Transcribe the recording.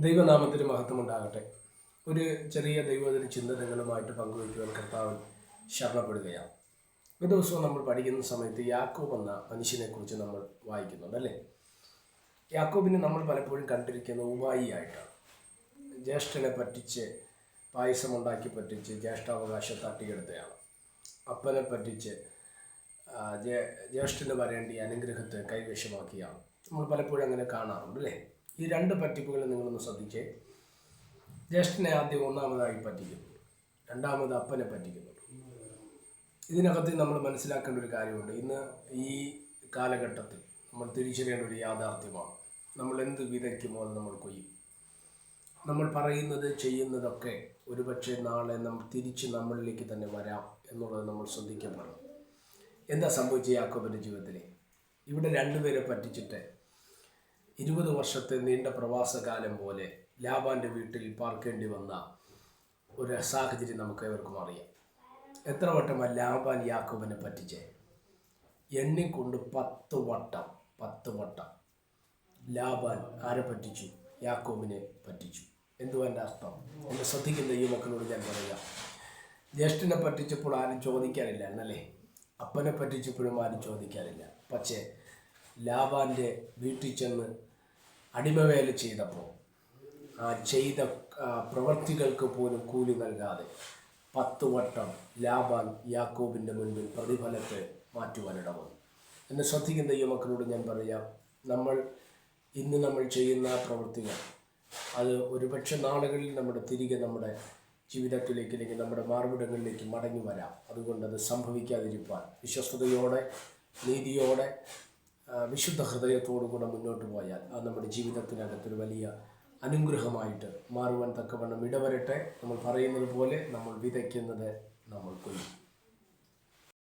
ദൈവനാമത്തിന് മഹത്വമുണ്ടാകട്ടെ. ഒരു ചെറിയ ദൈവത്തിന് ചിന്തനങ്ങളുമായിട്ട് പങ്കുവയ്ക്കുവാൻ കർത്താവ് ശരണപ്പെടുകയാണ്. ഒരു ദിവസവും നമ്മൾ പഠിക്കുന്ന സമയത്ത് യാക്കോബ് എന്ന മനുഷ്യനെക്കുറിച്ച് നമ്മൾ വായിക്കുന്നുണ്ട് അല്ലേ യാക്കോബിനെ നമ്മൾ പലപ്പോഴും കണ്ടിരിക്കുന്ന ആയിട്ടാണ് ജ്യേഷ്ഠനെ പറ്റിച്ച് പായസമുണ്ടാക്കി പറ്റിച്ച് ജ്യേഷ്ഠാവകാശം തട്ടിയെടുത്തയാണ് അപ്പനെ പറ്റിച്ച് ജ്യേഷ്ഠന് വരേണ്ട അനുഗ്രഹത്തെ കൈവശമാക്കിയാണ്. നമ്മൾ പലപ്പോഴും അങ്ങനെ കാണാറുണ്ട് അല്ലേ ഈ രണ്ട് പറ്റിപ്പുകൾ നിങ്ങളൊന്ന് ശ്രദ്ധിച്ചേ. ജ്യേഷ്ഠനെ ആദ്യം ഒന്നാമതായി പറ്റിക്കുന്നു. രണ്ടാമത് അപ്പനെ പറ്റിക്കുന്നു. ഇതിനകത്ത് നമ്മൾ മനസ്സിലാക്കേണ്ട ഒരു കാര്യമുണ്ട്. ഇന്ന് ഈ കാലഘട്ടത്തിൽ നമ്മൾ തിരിച്ചറിയേണ്ട ഒരു യാഥാർത്ഥ്യമാണ്. നമ്മൾ എന്ത് വിതയ്ക്കുമോ അത് നമ്മൾ കൊയ്യും. നമ്മൾ പറയുന്നത് ചെയ്യുന്നതൊക്കെ ഒരുപക്ഷെ നാളെ നമ്മൾ തിരിച്ച് നമ്മളിലേക്ക് തന്നെ വരാം എന്നുള്ളത് നമ്മൾ ശ്രദ്ധിക്കപ്പെടണം. എന്താ സംഭവിച്ച യാക്കോബിന്റെ ജീവിതത്തിൽ ഇവിടെ രണ്ടുപേരെ പറ്റിച്ചിട്ട് ഇരുപത് വർഷത്തെ നീണ്ട പ്രവാസകാലം പോലെ ലാബാന്റെ വീട്ടിൽ പാർക്കേണ്ടി വന്ന ഒരു സാഹചര്യം നമുക്ക് ഏവർക്കും അറിയാം. എത്ര വട്ടം ആ ലാബാൻ യാക്കോബിനെ പറ്റിച്ചേ? എണ്ണിക്കൊണ്ട് പത്ത് വട്ടം പത്ത് വട്ടം ലാബാൻ ആരെ പറ്റിച്ചു? യാക്കോബിനെ പറ്റിച്ചു. എന്തുവാ എന്റെ അർത്ഥം? എന്നെ ശ്രദ്ധിക്കുന്ന ഈ മക്കളോട് ഞാൻ പറയാം. ജ്യേഷ്ഠനെ പറ്റിച്ചപ്പോൾ ആരും ചോദിക്കാനില്ല എന്നല്ലേ അപ്പനെ പറ്റിച്ചപ്പോഴും ആരും ചോദിക്കാനില്ല. പക്ഷേ ലാബാന്റെ വീട്ടിൽ ചെന്ന് അടിമവേല ചെയ്തപ്പോൾ ചെയ്ത പ്രവർത്തികൾക്ക് പോലും കൂലി നൽകാതെ പത്ത് വട്ടം ലാബാൻ യാക്കോബിന്റെ മുൻപിൽ പ്രതിഫലത്തെ മാറ്റുവാനിട വന്നു എന്നെ ശ്രദ്ധിക്കുന്ന ഈ മക്കളോട് ഞാൻ പറയാം നമ്മൾ ഇന്ന് നമ്മൾ ചെയ്യുന്ന പ്രവൃത്തികൾ അത് ഒരുപക്ഷെ നാളുകളിൽ നമ്മുടെ തിരികെ നമ്മുടെ ജീവിതത്തിലേക്ക് അല്ലെങ്കിൽ നമ്മുടെ മാർവിടങ്ങളിലേക്ക് മടങ്ങി വരാം. അതുകൊണ്ട് അത് സംഭവിക്കാതിരിക്കാൻ വിശ്വസ്തയോടെ നീതിയോടെ വിശുദ്ധ ഹൃദയത്തോടുകൂടെ മുന്നോട്ട് പോയാൽ അത് നമ്മുടെ ജീവിതത്തിനകത്തൊരു വലിയ അനുഗ്രഹമായിട്ട് മാറുവാൻ തക്കവണ്ണം ഇടവരട്ടെ. നമ്മൾ പറയുന്നത് പോലെ നമ്മൾ വിതയ്ക്കുന്നത് നമ്മൾ കൊയ്യും